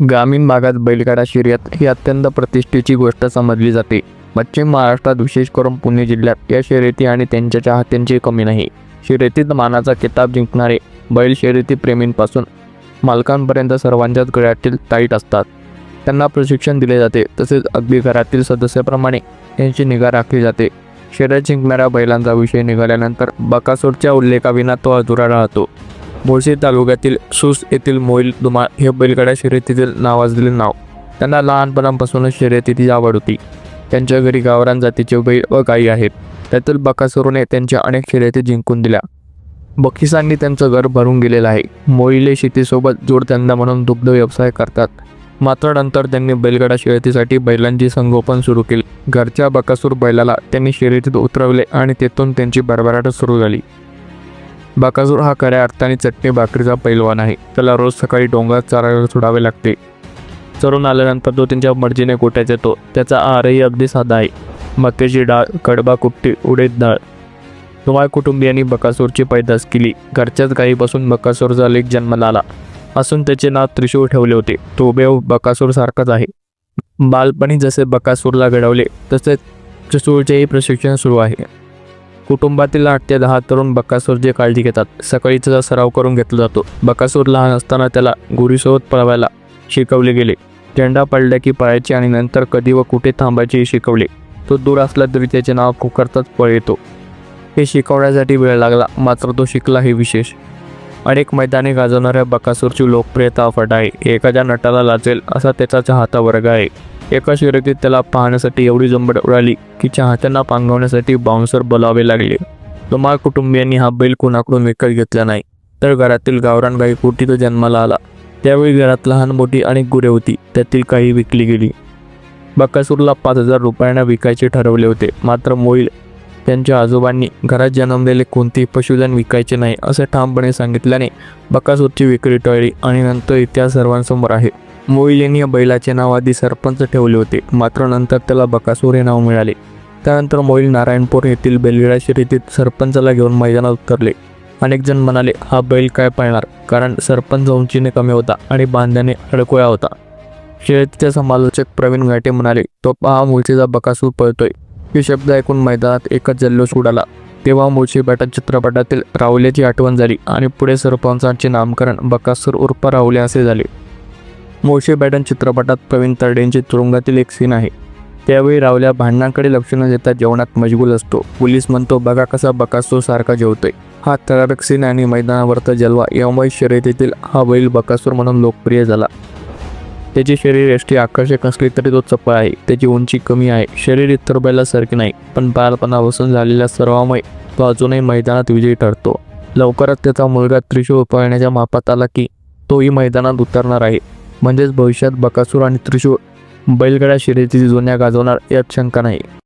ग्रामीण भागात बैलगाडा शर्यत ही अत्यंत प्रतिष्ठेची गोष्ट समजली जाते. पश्चिम महाराष्ट्रात विशेष करून पुणे जिल्ह्यात या शर्यती आणि त्यांच्या चाहत्यांची कमी नाही. शर्यतीत मानाचा किताब जिंकणारे बैल शर्यती प्रेमींपासून मालकांपर्यंत सर्वांच्याच गळ्यातील ताईट असतात. त्यांना प्रशिक्षण दिले जाते तसेच अगदी घरातील सदस्याप्रमाणे यांची निगा राखली जाते. शर्यत जिंकणाऱ्या बैलांचा विषय निघाल्यानंतर बकासूरच्या उल्लेखाविना तो अधुरा राहतो. बोळशी तालुक्यातील सुस येथील मोईल दुमाळ हे बैलगाड्या शर्यतीतील नावाजलेले नाव. त्यांना लहानपणापासूनच शर्यतीची आवड होती. त्यांच्या घरी गावरान जातीचे बैल व गायी आहेत. त्यातील बकासुरूने त्यांच्या अनेक शर्यती जिंकून दिल्या. बक्षिसांनी त्यांचं घर भरून गेलेलं आहे. मोईले शेतीसोबत जोडधंदा म्हणून दुग्ध व्यवसाय करतात. मात्र नंतर त्यांनी बैलगाडा शर्यतीसाठी बैलांची संगोपन सुरू केले. घरच्या बकासूर बैलाला त्यांनी शर्यतीत उतरवले आणि तेथून त्यांची भरभराट सुरू झाली. बकासूर हा खऱ्या अर्थाने चटणी भाकरीचा पैलवान आहे. त्याला रोज सकाळी डोंगरात चारायला सोडावे लागते. चरून आल्यानंतर तो त्यांच्या मर्जीने गोट्यात येतो. त्याचा आहारही अगदी साधा आहे. मक्याची डाळ कडबा कुट्टी उडीद डाळ. तुम्हा कुटुंबियांनी बकासूरची पैदास केली. घरच्याच गायीपासून बकासूरचा लेख जन्माला आला असून त्याचे नाव त्रिशूळ ठेवले होते. तो उभेव बकासूर सारखाच आहे. बालपणी जसे बकासूरला घडवले तसेच त्रिशूळचेही प्रशिक्षण सुरू आहे. कुटुंबातील आठ ते दहा तरुण बकासूरची काळजी घेतात सकाळी त्याचा सराव करून घेतला जातो. बकासूर लहान असताना त्याला गुरीसोबत पळवायला शिकवले गेले. झेंडा पडला की पळायचे आणि नंतर कधी व कुठे थांबायचे शिकवले. तो दूर असला तरी त्याचे नाव पुकारताच पळ येतो. हे शिकवण्यासाठी वेळ लागला मात्र तो शिकला हे विशेष. अनेक मैदाने गाजवणाऱ्या बकासूरची लोकप्रियता अफाट आहे. एखाद्या नटाला लाजेल असा त्याचा चाहता वर्ग आहे. एका शर्यतीत त्याला पाहण्यासाठी एवढी जंबड उडाली की चाहत्यांना पांगवण्यासाठी बाउन्सर बोलावे लागले. तुम्हाला कुटुंबियांनी हा बैल कुणाकडून विकत घेतला नाही. तर घरातील गावरान गाई तो जन्माला आला. त्यावेळी घरात लहान मोठी अनेक गुरे होती. त्यातील काही विकली गेली. बकासूरला पाच हजार रुपयांना विकायचे ठरवले होते. मात्र मोईल त्यांच्या आजोबांनी घरात जन्मलेले कोणतेही पशुधन विकायचे नाही असे ठामपणे सांगितल्याने बकासूरची विक्री टळली आणि नंतर इतिहास सर्वांसमोर आहे. मोईल यांनी या बैलाचे नाव आधी सरपंच ठेवले होते. मात्र नंतर त्याला बकासूर हे नाव मिळाले. त्यानंतर मोईल नारायणपूर येथील बेलविडा शर्यतीत सरपंचाला घेऊन मैदानात उतरले. अनेक जण म्हणाले हा बैल काय पाळणार? कारण सरपंच उंचीने कमी होता आणि बांध्याने अडकोळा होता. शर्यतीचे समालोचक प्रवीण घाटे म्हणाले तो पहा मुळशीचा बकासूर पळतोय. हे शब्द ऐकून मैदानात एकच जल्लोष उडाला. तेव्हा मुळशी बेटा चित्रपटातील राहुल्याची आठवण झाली आणि पुढे सरपंचांचे नामकरण बकासूर उर्फ रावले असे झाले. मोशे बॅटन चित्रपटात प्रवीण तरडेंचे तुरुंगातील एक सीन आहे. त्यावेळी रावल्या भांडणांकडे लक्ष न देता जेवणात मजबूल असतो. पोलीस म्हणतो बघा कसा बकासूर सारखा जेवतोय. हा थरारक सीन आणि मैदानावरचा जलवा. यामुळे शर्यतीतील हा बैल बकासूर म्हणून लोकप्रिय झाला. त्याचे शरीर एष्टी आकर्षक असले तरी तो चपळ आहे. त्याची उंची कमी आहे. शरीर इतर बैलासारखे नाही पण बालपणापासून झालेल्या सर्वामुळे तो अजूनही मैदानात विजयी ठरतो. लवकरच त्याचा मुलगा त्रिशूळ पळण्याच्या मापात आला की तोही मैदानात उतरणार आहे. म्हणजेच भविष्यात बकासूर आणि त्रिशूळ बैलगाड्या शर्यतीची जुन्या गाजवणार यात शंका नाही.